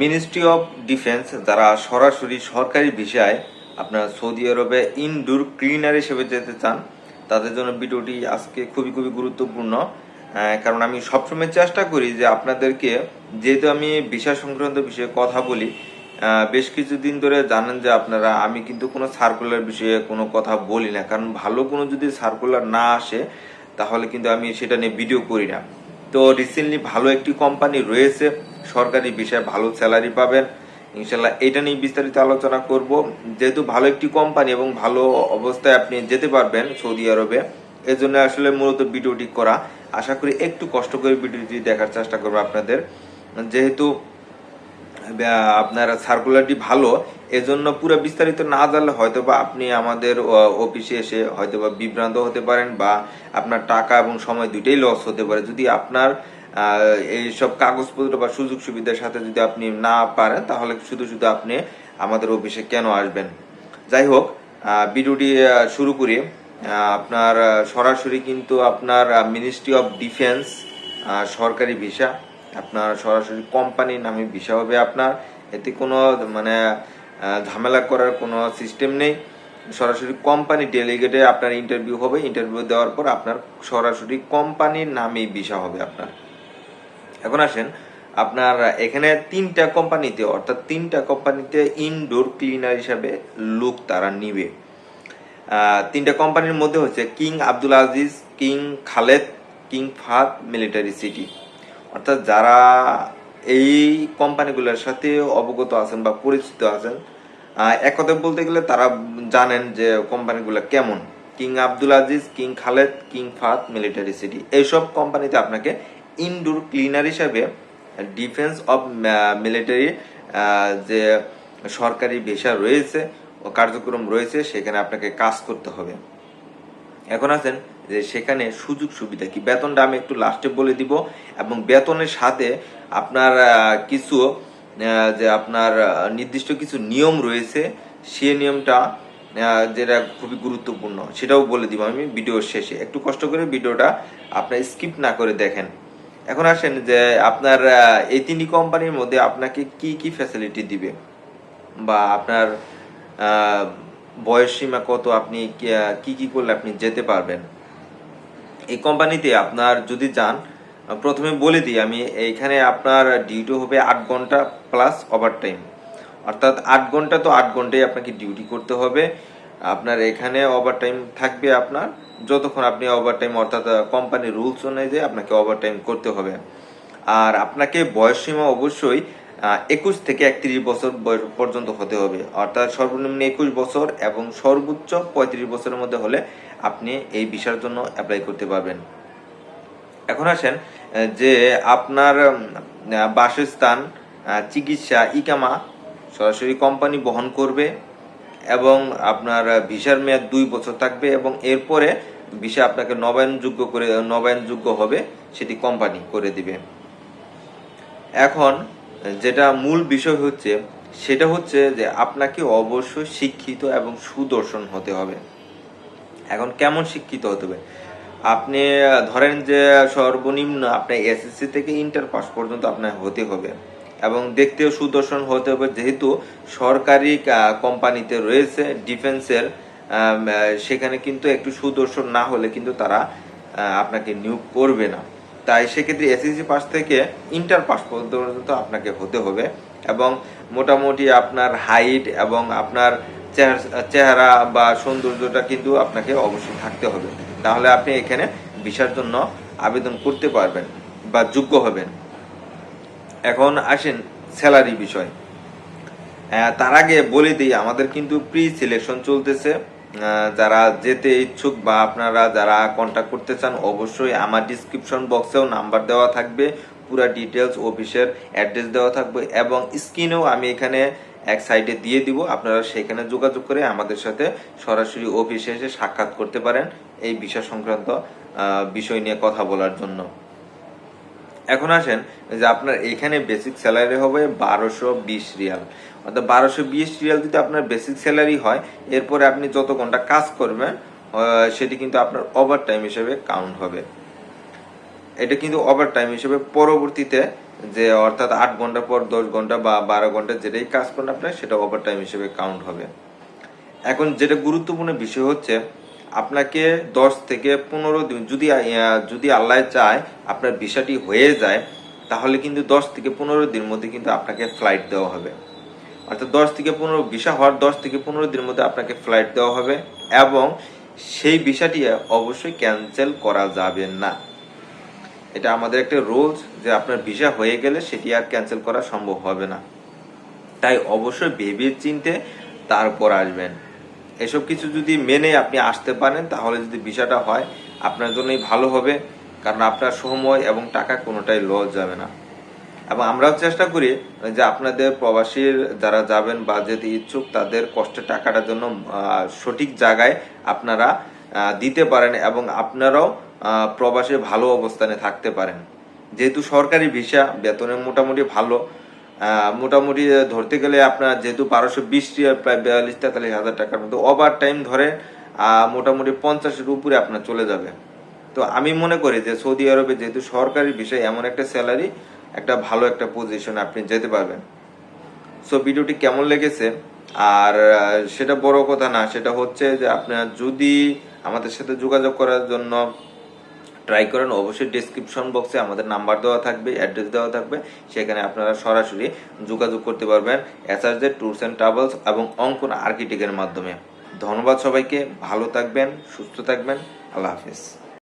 Ministry of defence যারা সরাসরি সরকারি ভিসায় আপনার সৌদি আরবে ইনডোর ক্লিনার হিসেবে যেতে চান, তাদের জন্য ভিডিওটি আজকে খুবই খুবই গুরুত্বপূর্ণ। কারণ আমি সবসময় চেষ্টা করি যে আপনাদেরকে, যেহেতু আমি ভিসা সংক্রান্ত বিষয়ে কথা বলি বেশ কিছুদিন ধরে জানেন যে আপনারা, আমি কিন্তু কোনো সার্কুলার বিষয়ে কোনো কথা বলি না। কারণ ভালো কোনো যদি সার্কুলার না আসে, তাহলে কিন্তু আমি সেটা নিয়ে ভিডিও করি না। তো রিসেন্টলি ভালো একটি কোম্পানি রয়েছে সরকারি বিষয়ে ভালো স্যালারি পাবেন। ইনশাল্লাহ এটা নিয়ে বিস্তারিত আলোচনা করব। যেহেতু ভালো একটি কোম্পানি এবং ভালো অবস্থায় আপনি যেতে পারবেন সৌদি আরবে, এজন্য আসলে মূলত ভিডিওটি করা। আশা করি একটু কষ্ট করে ভিডিওটি দেখার চেষ্টা করব আপনাদের। যেহেতু আপনার সার্কুলারটি ভালো, এজন্য পুরো বিস্তারিত না জানলে হয়তো বা আপনি আমাদের অফিসে এসে হয়তো বা বিভ্রান্ত হতে পারেন বা আপনার টাকা এবং সময় দুইটাই লস হতে পারে। যদি আপনার আহ, এইসব কাগজপত্র বা সুযোগ সুবিধার সাথে যদি আপনি না পারেন তাহলে শুধু শুধু আপনি আমাদের অফিসে কেন আসবেন? যাই হোক ভিডিওটি শুরু করি। আপনার সরাসরি কিন্তু আপনার মিনিস্ট্রি অফ ডিফেন্স সরকারি ভিসা আপনার সরাসরি কোম্পানির নামে ভিসা হবে আপনার। এতে কোনো মানে ঝামেলা করার কোনো সিস্টেম নেই। সরাসরি কোম্পানি ডেলিগেটে আপনার ইন্টারভিউ হবে। ইন্টারভিউ দেওয়ার পর আপনার সরাসরি কোম্পানির নামেই ভিসা হবে আপনার। এখন আসেন, আপনার এখানে তিনটা কোম্পানিতে, অর্থাৎ তিনটা কোম্পানিতে ইনডোর ক্লিনার হিসাবে লোক তারা নিবে। তিনটা কোম্পানির মধ্যে হচ্ছে king Abdul Aziz king Khaled king Fahd military city অর্থাৎ যারা এই কোম্পানিগুলোর সাথে অবগত আছেন বা পরিচিত আছেন এক কথায় বলতে গেলে তারা জানেন যে কোম্পানিগুলো কেমন। King Abdul Aziz king Khaled king Fahd military city এইসব কোম্পানিতে আপনাকে ইনডোর ক্লিনার হিসাবে ডিফেন্স অফ মিলিটারি যে সরকারি ভিসা রয়েছে ও কার্যক্রম রয়েছে, সেখানে আপনাকে কাজ করতে হবে। এখন আছেন যে সেখানে সুযোগ সুবিধা কি? বেতনটা আমি একটু লাস্টে বলে দিব এবং বেতনের সাথে আপনার কিছু যে আপনার নির্দিষ্ট কিছু নিয়ম রয়েছে, সে নিয়মটা যেটা খুবই গুরুত্বপূর্ণ, সেটাও বলে দিব আমি ভিডিওর শেষে। একটু কষ্ট করে ভিডিওটা আপনার স্কিপ না করে দেখেন। এখন আসেন যে আপনার এই তিনটি কোম্পানির মধ্যে আপনাকে কি কি ফ্যাসিলিটি দিবে? বা আপনার বয়স সীমা কত? আপনি কি- কি করলে আপনি যেতে পারবেন? এই কোম্পানিতে আপনার যদি যান, প্রথমে বলে দিই, আমি এইখানে আপনার ডিউটি হবে আট ঘণ্টা প্লাস ওভার টাইম অর্থাৎ আট ঘণ্টা তো আট ঘন্টাই আপনাকে ডিউটি করতে হবে। আপনার এখানে ওভার টাইম থাকবে আপনার, যতক্ষণ আপনি ওভার টাইম অর্থাৎ কোম্পানির রুলস অনুযায়ী আপনাকে ওভার টাইম করতে হবে। আর আপনাকে বয়স সীমা অবশ্যই একুশ থেকে একত্রিশ বছর বয়স পর্যন্ত হতে হবে। অর্থাৎ সর্বনিম্ন একুশ বছর এবং সর্বোচ্চ পঁয়ত্রিশ বছরের মধ্যে হলে আপনি এই ভিসার জন্য অ্যাপ্লাই করতে পারবেন। এখন আসেন যে আপনার বাসস্থান চিকিৎসা, ইকামা সরাসরি কোম্পানি বহন করবে। এবং আপনার ভিসার মেয়াদ দুই বছর থাকবে এবং এরপরে ভিসা আপনাকে নবায়নযোগ্য করে, নবায়নযোগ্য হবে, সেটি কোম্পানি করে দিবে। এখন যেটা মূল বিষয় হচ্ছে, সেটা হচ্ছে যে আপনাকে অবশ্যই শিক্ষিত এবং সুদর্শন হতে হবে। এখন কেমন শিক্ষিত হতে হবে? আপনি, ধরেন যে সর্বনিম্ন আপনার এসএসসি থেকে ইন্টার পাস পর্যন্ত আপনার হতে হবে। এবং দেখতেও সুদর্শন হতে হবে। যেহেতু সরকারি কোম্পানিতে রয়েছে, ডিফেন্সের সেখানে কিন্তু একটু সুদর্শন না হলে কিন্তু তারা আপনাকে নিয়োগ করবে না। তাই সেক্ষেত্রে এসএসসি পাস থেকে ইন্টার পাস পর্যন্ত আপনাকে হতে হবে এবং মোটামুটি আপনার হাইট এবং আপনার চেহারা- চেহারা বা সৌন্দর্যটা কিন্তু আপনাকে অবশ্যই থাকতে হবে। তাহলে আপনি এখানে ভিসার জন্য আবেদন করতে পারবেন বা যোগ্য হবেন। এখন আসেন স্যালারি বিষয়। তার আগে বলে দিই, আমাদের কিন্তু প্রি সিলেকশন চলতেছে যারা যেতে ইচ্ছুক বা আপনারা যারা কন্ট্যাক্ট করতে চান, অবশ্যই আমার ডিসক্রিপশন বক্সেও নাম্বার দেওয়া থাকবে, পুরো ডিটেলস অফিসের অ্যাড্রেস দেওয়া থাকবে এবং স্ক্রিনেও আমি এখানে এক সাইডে দিয়ে দিব। আপনারা সেখানে যোগাযোগ করে আমাদের সাথে সরাসরি অফিসে এসে সাক্ষাৎ করতে পারেন এই বিষয় সংক্রান্ত বিষয় নিয়ে কথা বলার জন্য। এখন আসেন যে আপনার এখানে বেসিক স্যালারি হবে বারোশো বিশ রিয়াল। অর্থাৎ বারোশো বিশ রিয়াল যদি আপনার বেসিক স্যালারি হয়, এরপরে আপনি যত ঘণ্টা কাজ করবেন সেটি কিন্তু আপনার ওভার টাইম হিসেবে কাউন্ট হবে। এটা কিন্তু ওভার টাইম হিসেবে পরবর্তীতে যে অর্থাৎ আট ঘণ্টা পর দশ ঘণ্টা বা বারো ঘণ্টা যেটাই কাজ করেন আপনার সেটা ওভার টাইম হিসেবে কাউন্ট হবে। এখন যেটা গুরুত্বপূর্ণ বিষয় হচ্ছে আপনাকে দশ থেকে পনেরো দিন যদি যদি আল্লাহ চায় আপনার ভিসাটি হয়ে যায়, তাহলে কিন্তু দশ থেকে পনেরো দিনের মধ্যে কিন্তু আপনাকে ফ্লাইট দেওয়া হবে। অর্থাৎ দশ থেকে পনেরো, ভিসা হওয়ার দশ থেকে পনেরো দিনের মধ্যে আপনাকে ফ্লাইট দেওয়া হবে এবং সেই ভিসাটি অবশ্যই ক্যান্সেল করা যাবে না। এটা আমাদের একটা রুলস যে আপনার ভিসা হয়ে গেলে সেটি আর ক্যান্সেল করা সম্ভব হবে না। তাই অবশ্যই ভেবে চিনতে তারপর আসবেন। এসব কিছু যদি মেনে আপনি আসতে পারেন, তাহলে যদি ভিসাটা হয়, আপনার জন্যই ভালো হবে, কারণ আপনার সময় এবং টাকা কোনোটাই লস যাবে না। এবং আমরাও চেষ্টা করি যে আপনাদের প্রবাসীর যারা যাবেন বা যেতে ইচ্ছুক, তাদের কষ্টের টাকাটা জন্য সঠিক জায়গায় আপনারা দিতে পারেন এবং আপনারাও প্রবাসে ভালো অবস্থানে থাকতে পারেন। যেহেতু সরকারি ভিসা, বেতনে মোটামুটি ভালো মোটামুটি ধরতে গেলে আপনার যেহেতু বারোশো বিশ প্রায় বিয়াল্লিশ তেতাল্লিশ হাজার টাকার মতো ওভার টাইম ধরে মোটামুটি পঞ্চাশের উপরে আপনার চলে যাবে। তো আমি মনে করি যে সৌদি আরবে যেহেতু সরকারি বিষয় এমন একটা স্যালারি একটা ভালো একটা পজিশনে আপনি যেতে পারবেন। সো ভিডিওটি কেমন লেগেছে? আর সেটা বড় কথা না, সেটা হচ্ছে যে আপনার যদি আমাদের সাথে যোগাযোগ করার জন্য ট্রাই করেন, অবশ্যই ডিসক্রিপশন বক্সে আমাদের নাম্বার দেওয়া থাকবে অ্যাড্রেস দেওয়া থাকবে, সেখানে আপনারা সরাসরি যোগাযোগ করতে পারবেন এসআরজে ট্যুরস অ্যান্ড ট্রাভেলস এবং অঙ্কন আর্কিটেক্টের মাধ্যমে। ধন্যবাদ সবাইকে, ভালো থাকবেন, সুস্থ থাকবেন, আল্লাহ হাফিজ।